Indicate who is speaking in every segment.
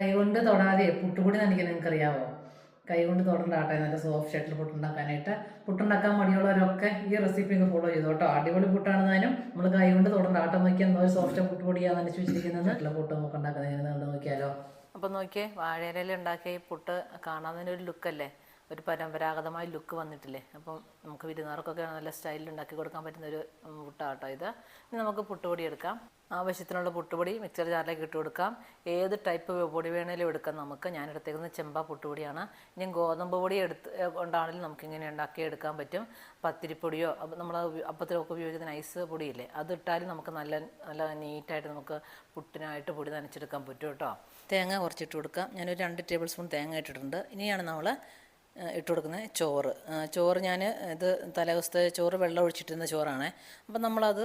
Speaker 1: കൈകൊണ്ട് തൊടാതെ പുട്ടുപൊടി നനയ്ക്കാൻ നിങ്ങൾക്ക് അറിയാവോ കൈകൊണ്ട് തൊടണ്ട ആട്ടെ നല്ല സോഫ്റ്റ് ആയിട്ടുള്ള പുട്ടുണ്ടാക്കാനായിട്ട്. പുട്ടുണ്ടാക്കാൻ മടിയുള്ളവരൊക്കെ ഈ റെസിപ്പി ഒന്ന് ഫോളോ ചെയ്തു കേട്ടോ അടിപൊളി പുട്ടാണെന്നാലും നമ്മൾ കൈകൊണ്ട് തൊടണ്ട. ആട്ടം നോക്കിയാൽ എന്തോ സോഫ്റ്റ് പുട്ടുപൊടിയാണ് നനച്ച് വെച്ചിരിക്കുന്നത്. നല്ല പുട്ട് നമുക്ക് ഉണ്ടാക്കുന്നത് കണ്ട് നോക്കിയാലോ.
Speaker 2: അപ്പം നോക്കിയേ വാഴയിലയിൽ ഉണ്ടാക്കിയ ഈ പുട്ട് കാണാൻ ഒരു ലുക്കല്ലേ ഒരു പരമ്പരാഗതമായ ലുക്ക് വന്നിട്ടില്ലേ? അപ്പം നമുക്ക് വിരുന്നാർക്കൊക്കെ നല്ല സ്റ്റൈലിൽ ഉണ്ടാക്കി കൊടുക്കാൻ പറ്റുന്ന ഒരു പുട്ടാട്ടോ ഇത്. ഇനി നമുക്ക് പുട്ടുപൊടി എടുക്കാം. ആവശ്യത്തിനുള്ള പുട്ടുപൊടി മിക്സർ ജാറിലേക്ക് ഇട്ട് കൊടുക്കാം. ഏത് ടൈപ്പ് പൊടി വേണേലും എടുക്കാം നമുക്ക്. ഞാൻ എടുത്തേക്കുന്നത് ചെമ്പ പുട്ടുപൊടിയാണ്. ഇനി ഗോതമ്പ് പൊടി എടുത്ത് കൊണ്ടാണെങ്കിലും നമുക്ക് ഇങ്ങനെ ഉണ്ടാക്കി എടുക്കാൻ പറ്റും. പത്തിരിപ്പൊടിയോ നമ്മൾ അപ്പത്തിലൊക്കെ ഉപയോഗിക്കുന്ന ഐസ് പൊടിയില്ലേ അത് ഇട്ടാലും നമുക്ക് നല്ല നല്ല നീറ്റായിട്ട് നമുക്ക് പുട്ടിനായിട്ട് പൊടി നനച്ചെടുക്കാൻ പറ്റും കേട്ടോ. തേങ്ങ കുറച്ചിട്ട് കൊടുക്കാം. ഞാനൊരു രണ്ട് ടേബിൾ സ്പൂൺ തേങ്ങ ഇട്ടിട്ടുണ്ട്. ഇനിയാണ് നമ്മൾ ഇട്ട് കൊടുക്കുന്നത് ചോറ്. ചോറ് ഞാൻ ഇത് തലേദിവസത്തെ ചോറ് വെള്ളം ഒഴിച്ചിട്ടിരുന്ന ചോറാണ്. അപ്പം നമ്മളത്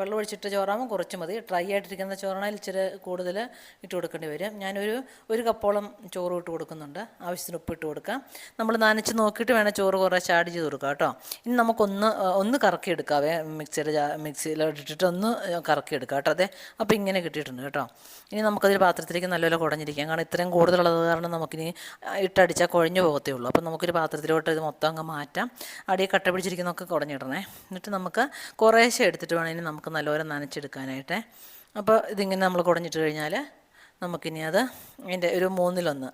Speaker 2: വെള്ളം ഒഴിച്ചിട്ട് ചോറാകുമ്പോൾ കുറച്ച് മതി. ഡ്രൈ ആയിട്ടിരിക്കുന്ന ചോറാണെങ്കിൽ ഇച്ചിരി കൂടുതൽ ഇട്ട് കൊടുക്കേണ്ടി വരും. ഞാനൊരു ഒരു കപ്പോളം ചോറ് ഇട്ട് കൊടുക്കുന്നുണ്ട്. ആവശ്യത്തിന് ഉപ്പ് ഇട്ട് കൊടുക്കാം. നമ്മൾ നനച്ച് നോക്കിയിട്ട് വേണം ചോറ് കുറേശ്ശെ ആഡ് ചെയ്ത് കൊടുക്കാം കേട്ടോ. ഇനി നമുക്കൊന്ന് ഒന്ന് കറക്കി എടുക്കാവേ മിക്സിയിൽ മിക്സിയിൽ ഇട്ടിട്ട് ഒന്ന് കറക്കി എടുക്കാം കേട്ടോ. അതെ അപ്പോൾ ഇങ്ങനെ കിട്ടിയിട്ടുണ്ട് കേട്ടോ. ഇനി നമുക്കതിൽ പാത്രത്തിലേക്ക് നല്ലപോലെ കുടഞ്ഞിരിക്കാം. കാരണം ഇത്രയും കൂടുതലുള്ളത് കാരണം നമുക്കിനി ഇട്ടടിച്ചാൽ കുഴഞ്ഞു പോകത്തേ ഉള്ളൂ. അപ്പം നമുക്കൊരു പാത്രത്തിലോട്ട് ഇത് മൊത്തം അങ്ങ് മാറ്റാം. അടിയിൽ കട്ട പിടിച്ചിരിക്കുന്നതൊക്കെ കുടഞ്ഞിടണേ എന്നിട്ട് നമുക്ക് കുറേശ്ശെ എടുത്തിട്ട് വേണം ഇനി നമുക്ക് നല്ലപോലെ നനച്ചെടുക്കാനായിട്ട്. അപ്പോൾ ഇതിങ്ങനെ നമ്മൾ കുടഞ്ഞിട്ട് കഴിഞ്ഞാൽ നമുക്കിനി അത് അതിന്റെ ഒരു മൂന്നിലൊന്ന്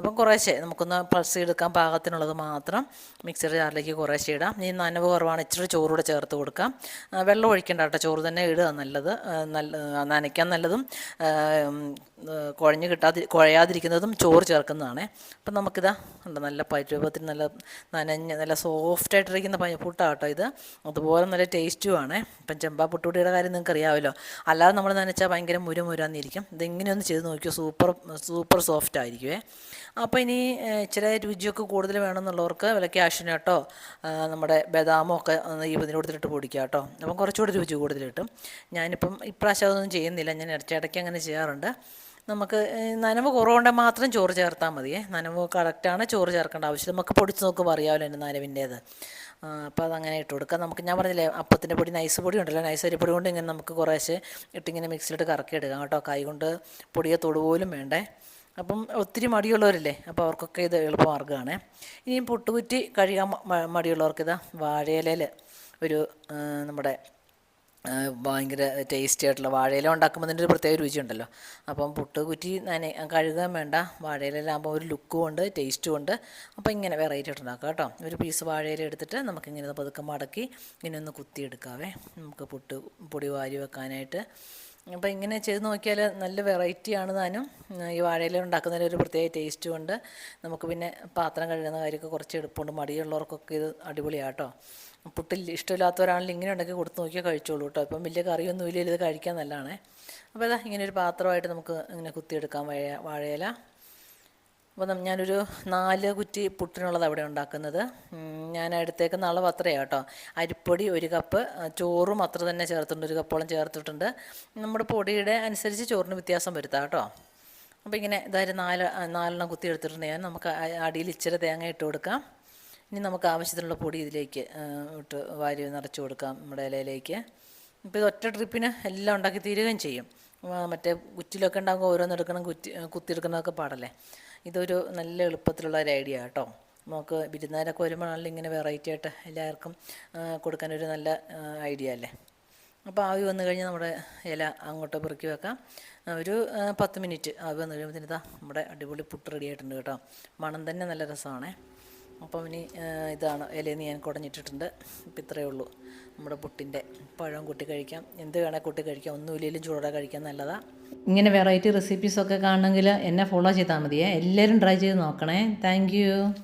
Speaker 2: അപ്പം കുറേശ്ശെ നമുക്കൊന്ന് പൾസ് എടുക്കാൻ പാകത്തിനുള്ളത് മാത്രം മിക്സർ ജാറിലേക്ക് കുറേശ്ശെ ഇടാം. ഇനി നനവ് കുറവാണ് ഇച്ചിരി ചോറൂടെ ചേർത്ത് കൊടുക്കാം. വെള്ളം ഒഴിക്കേണ്ട കേട്ടോ ചോറ് തന്നെ ഇടുക നല്ലത്. നല്ല നനയ്ക്കാൻ നല്ലതും കുഴഞ്ഞ് കിട്ടാതി കുഴയാതിരിക്കുന്നതും ചോറ് ചേർക്കുന്നതാണ്. അപ്പം നമുക്കിതാ ഉണ്ട് നല്ല പരുവത്തിന് നല്ല നനഞ്ഞ് നല്ല സോഫ്റ്റായിട്ടിരിക്കുന്ന ആയിട്ടിരിക്കുന്ന പ- കേട്ടോ ഇത്. അതുപോലെ നല്ല ടേസ്റ്റുമാണ് ഇപ്പം ചെമ്പാ പുട്ടുപൊടിയുടെ കാര്യം നിങ്ങൾക്ക് അറിയാമല്ലോ അല്ലാതെ നമ്മൾ നനച്ചാൽ ഭയങ്കര മുരുമുരാന്നിരിക്കും ഇതെങ്ങനെയൊന്ന് ചെയ്ത് നോക്കിയോ സൂപ്പർ സൂപ്പർ സോഫ്റ്റ് ആയിരിക്കുമേ അപ്പോൾ ഇനി ഇച്ചിരി രുചിയൊക്കെ കൂടുതൽ വേണമെന്നുള്ളവർക്ക് വല്ല കേട്ടോ നമ്മുടെ ബദാമോ ഒക്കെ ഈ ഇതിനോടത്തിലിട്ട് പൊടിക്കുക കേട്ടോ. അപ്പം കുറച്ചുകൂടി രുചി കൂടുതൽ കിട്ടും. ഞാനിപ്പം ഇപ്രാവശ്യം അതൊന്നും ചെയ്യുന്നില്ല. ഞാൻ ഇടയ്ക്കിടയ്ക്ക് അങ്ങനെ ചെയ്യാറുണ്ട്. നമുക്ക് നനവ് കുറവുണ്ടെങ്കിൽ മാത്രം ചോറ് ചേർത്താൽ മതിയേ. നനവ് കറക്റ്റാണ് ചോറ് ചേർക്കേണ്ട ആവശ്യം നമുക്ക് പൊടിച്ച് നോക്കുമ്പോൾ അറിയാമല്ലോ എന്റെ നനവിന്റേത്. അപ്പോൾ അതങ്ങനെ ഇട്ട് കൊടുക്കാം. നമുക്ക് ഞാൻ പറഞ്ഞില്ലേ അപ്പത്തിന്റെ പൊടി നൈസ് പൊടി ഉണ്ടല്ലോ. നൈസ് പൊടി കൊണ്ട് ഇങ്ങനെ നമുക്ക് കുറേശ്ശെ ഇട്ടിങ്ങനെ മിക്സിലിട്ട് കറക്കി എടുക്കാം കേട്ടോ. കൈ കൊണ്ട് പൊടിയെ തൊടുപോലും വേണ്ടേ. അപ്പം ഒത്തിരി മടിയുള്ളവരല്ലേ? അപ്പോൾ അവർക്കൊക്കെ ഇത് എളുപ്പമാർഗമാണ്. ഇനിയും പുട്ടുകുറ്റി കഴുകാൻ മടിയുള്ളവർക്ക് ഇതാ വാഴയിലയിൽ ഒരു നമ്മുടെ ഭയങ്കര ടേസ്റ്റി ആയിട്ടുള്ള വാഴയില ഉണ്ടാക്കുമ്പോൾ ഒരു പ്രത്യേക രുചിയുണ്ടല്ലോ. അപ്പം പുട്ട് കുറ്റി നന കഴുകാൻ വേണ്ട വാഴയിലാകുമ്പോൾ ഒരു ലുക്കും ഉണ്ട് ടേസ്റ്റും ഉണ്ട്. അപ്പോൾ ഇങ്ങനെ വെറൈറ്റി ആയിട്ട് ഉണ്ടാക്കാം കേട്ടോ. ഒരു പീസ് വാഴയില എടുത്തിട്ട് നമുക്കിങ്ങനെ പതുക്കെ മടക്കി ഇങ്ങനെ ഒന്ന് കുത്തിയെടുക്കാവേ. നമുക്ക് പുട്ട് പൊടി വാരി വെക്കാനായിട്ട് അപ്പോൾ ഇങ്ങനെ ചെയ്ത് നോക്കിയാൽ നല്ല വെറൈറ്റി ആണ് താനും. ഈ വാഴയില ഉണ്ടാക്കുന്നതിൽ ഒരു പ്രത്യേക ടേസ്റ്റും ഉണ്ട്. നമുക്ക് പിന്നെ പാത്രം കഴുകുന്ന കാര്യമൊക്കെ കുറച്ച് എളുപ്പമുണ്ട്. മടിയുള്ളവർക്കൊക്കെ ഇത് അടിപൊളിയാട്ടോ. പുട്ടിൽ ഇഷ്ടമില്ലാത്തവരാണെങ്കിൽ ഇങ്ങനെ ഉണ്ടാക്കി കൊടുത്ത് നോക്കിയാൽ കഴിച്ചോളൂ കേട്ടോ ഇപ്പം വലിയ കറിയൊന്നും ഇല്ലെങ്കിൽ ഇത് കഴിക്കാൻ നല്ലതാണേ. അപ്പോൾ ഇതാ ഇങ്ങനെ ഒരു പാത്രമായിട്ട് നമുക്ക് ഇങ്ങനെ കുത്തിയെടുക്കാം വാഴ വാഴയില. അപ്പോൾ നം- ഞാനൊരു നാല് കുറ്റി പുട്ടിനുള്ളത് അവിടെ ഉണ്ടാക്കുന്നത്. ഞാൻ എടുത്തേക്കുന്ന അളവ് അത്രയാണ് കേട്ടോ അരിപ്പൊടി ഒരു കപ്പ് ചോറും അത്ര തന്നെ ചേർത്തിട്ടുണ്ട് ഒരു കപ്പോളം ചേർത്തിട്ടുണ്ട്. നമ്മുടെ പൊടിയുടെ അനുസരിച്ച് ചോറിന് വ്യത്യാസം വരുത്താം കേട്ടോ അപ്പോൾ ഇങ്ങനെ ഇതായാലും നാല് നാലെണ്ണം കുത്തി എടുത്തിട്ടുണ്ട് ഞാൻ. നമുക്ക് അടിയിൽ ഇച്ചിരി തേങ്ങ ഇട്ട് കൊടുക്കാം. ഇനി നമുക്ക് ആവശ്യത്തിനുള്ള പൊടി ഇതിലേക്ക് ഇട്ട് വാരി നിറച്ച് കൊടുക്കാം നമ്മുടെ ഇലയിലേക്ക്. ഇപ്പോൾ ഇത് ഒറ്റ ട്രിപ്പിന് എല്ലാം ഉണ്ടാക്കി തീരുകയും ചെയ്യും. മറ്റേ കുറ്റിലൊക്കെ ഉണ്ടാകുമ്പോൾ ഓരോന്നെടുക്കണം കുറ്റി കുത്തിയെടുക്കുന്നതൊക്കെ പാടല്ലേ. ഇതൊരു നല്ല എളുപ്പത്തിലുള്ള ഒരു ഐഡിയ കേട്ടോ. നമുക്ക് വിരുന്നുകാരൊക്കെ വരുമ്പോഴാണല്ലോ ഇങ്ങനെ വെറൈറ്റി ആയിട്ട് എല്ലാവർക്കും കൊടുക്കാൻ കൊടുക്കാനൊരു നല്ല ഐഡിയ അല്ലേ? അപ്പോൾ ആവി വന്നു കഴിഞ്ഞാൽ നമ്മുടെ ഇല അങ്ങോട്ട് പെറുക്കി വെക്കാം. ഒരു പത്ത് മിനിറ്റ് ആവി വന്നു കഴിയുമ്പോൾ ഇതാ നമ്മുടെ അടിപൊളി പുട്ട് റെഡി ആയിട്ടുണ്ട് കേട്ടോ. മണം തന്നെ നല്ല രസമാണേ. അപ്പം ഇനി ഇതാണ് ഇലയിൽ ഞാൻ കുടഞ്ഞിട്ടിട്ടുണ്ട്. ഇപ്പം ഇത്രയേ ഉള്ളൂ. നമ്മുടെ പുട്ടിന്റെ പഴം കൂട്ടി കഴിക്കാം. എന്ത് വേണേൽ കൂട്ടി കഴിക്കാം. ഒന്നുമില്ലെങ്കിലും ചൂടോടെ കഴിക്കാൻ നല്ലതാണ്
Speaker 1: ഇങ്ങനെ വെറൈറ്റി റെസിപ്പീസൊക്കെ കാണണമെങ്കിൽ എന്നെ ഫോളോ ചെയ്താൽ മതിയേ. എല്ലാവരും ട്രൈ ചെയ്ത് നോക്കണേ. താങ്ക്